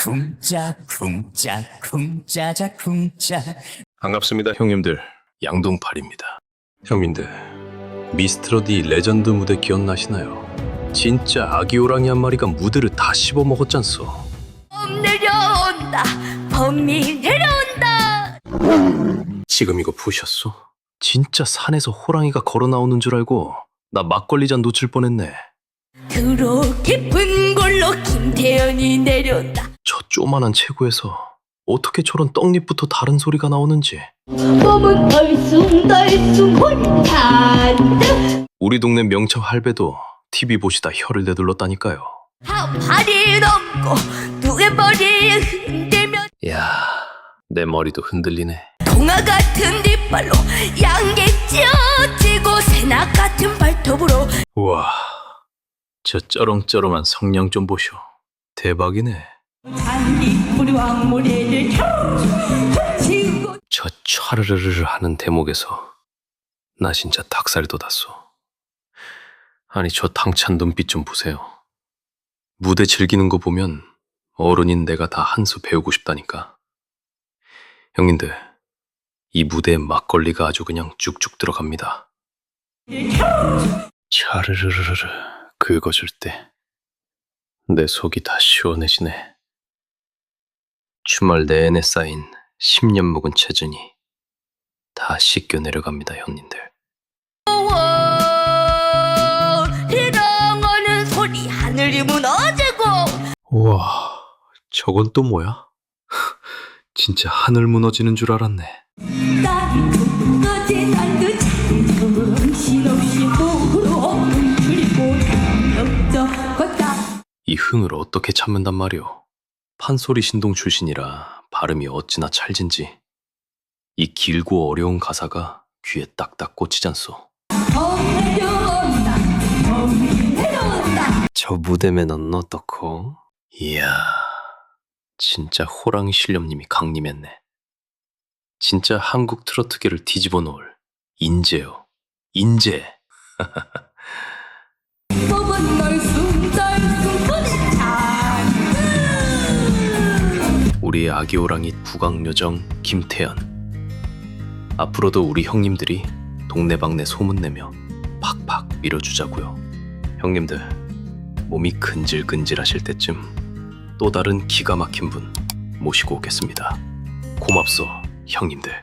쿵짝 쿵짝 쿵짜자 쿵짝. 반갑습니다 형님들. 양동팔입니다. 형님들 미스트로디 레전드 무대 기억나시나요? 진짜 아기 호랑이 한 마리가 무대를 다 씹어먹었잖소. 범 내려온다 범이 내려온다. 지금 이거 보셨소? 진짜 산에서 호랑이가 걸어 나오는 줄 알고 나 막걸리 잔 놓칠 뻔했네. 그로 깊은 골로 김태현이 내려온다. 저 조만한 체구에서 어떻게 저런 떡잎부터 다른 소리가 나오는지 덜숭덜숭 우리 동네 명처 할배도 TV 보시다 혀를 내둘렀다니까요 한 발이 넘고 두개 머리 흔들며 야, 내 머리도 흔들리네. 동화 같은 뒷발로 양개 찌어지고 새낙 같은 발톱으로 우와, 저 쩌렁쩌렁한 성냥 좀 보쇼. 대박이네. 저 촤르르르 하는 대목에서 나 진짜 닭살이 돋았어. 아니 저 당찬 눈빛 좀 보세요. 무대 즐기는 거 보면 어른인 내가 다 한 수 배우고 싶다니까. 형님들, 이 무대에 막걸리가 아주 그냥 쭉쭉 들어갑니다. 촤르르르르 긁어줄 때 내 속이 다 시원해지네. 주말 내내 쌓인 10년 묵은 체전이 다 씻겨 내려갑니다, 형님들. 우와, 저건 또 뭐야? 진짜 하늘 무너지는 줄 알았네. 이 흥을 어떻게 참는단 말이오? 판소리 신동 출신이라 발음이 어찌나 찰진지 이 길고 어려운 가사가 귀에 딱딱 꽂히잖소. 저 무대면 넌 어떻고? 이야, 진짜 호랑이 실력님이 강림했네. 진짜 한국 트로트계를 뒤집어 놓을 인재요. 인재. 우리 아기 호랑이 국악요정 김태현. 앞으로도 우리 형님들이 동네방네 소문내며 팍팍 밀어주자고요. 형님들, 몸이 근질근질하실 때쯤 또 다른 기가 막힌 분 모시고 오겠습니다. 고맙소, 형님들.